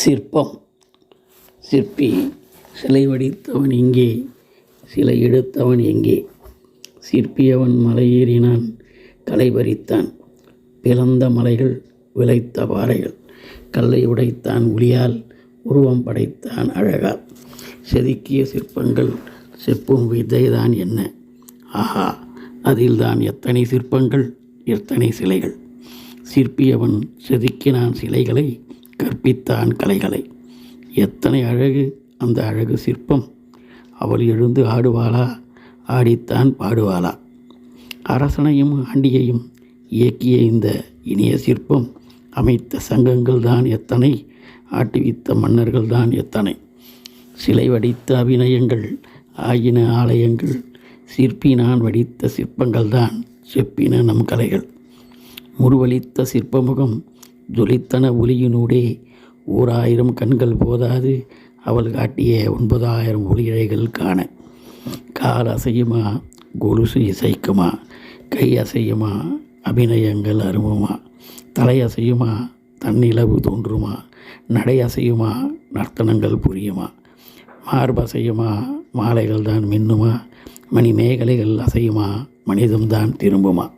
சிற்பம். சிற்பி. சிலை வடித்தவன் எங்கே சிலை எடுத்தவன் எங்கே. சிற்பியவன் மலையேறினான் கலை பறித்தான். பிளந்த மலைகள் விளைத்த பாறைகள் கல்லை உடைத்தான் ஒளியால் உருவம் படைத்தான் அழகால். செதுக்கிய சிற்பங்கள் செப்பும் விதைதான் என்ன? ஆஹா அதில்தான் எத்தனை சிற்பங்கள் எத்தனை சிலைகள்? சிற்பியவன் செதுக்கினான் சிலைகளை கற்பித்தான் கலைகளை. எத்தனை அழகு அந்த அழகு சிற்பம். அவள் எழுந்து ஆடுவாளா? ஆடித்தான் பாடுவாளா? அரசனையும் ஆண்டியையும் இயக்கிய இந்த இனிய சிற்பம் அமைத்த சங்கங்கள் தான் எத்தனை ஆட்டுவித்த மன்னர்கள் தான் எத்தனை. சிலை வடித்த அபிநயங்கள் ஆகின ஆலயங்கள் சிற்பினான் வடித்த சிற்பங்கள் தான் செப்பின நம் கலைகள். முருவளித்த சிற்பமுகம் ஜொலித்தன ஒளியினூடே ஓராயிரம் கண்கள் போதாது. அவள் காட்டிய ஒன்பதாயிரம் ஒளியழைகள் காண. கால் அசையுமா? கொலுசு இசைக்குமா? கை அசையுமா? அபிநயங்கள் அருமுமா? தலை அசையுமா? தன்னிலவு தோன்றுமா? நடை அசையுமா? நர்த்தனங்கள் புரியுமா? மார்பசையுமா மாலைகள் தான் மின்னுமா? மணிமேகலைகள் அசையுமா? மனிதம்தான் திரும்புமா?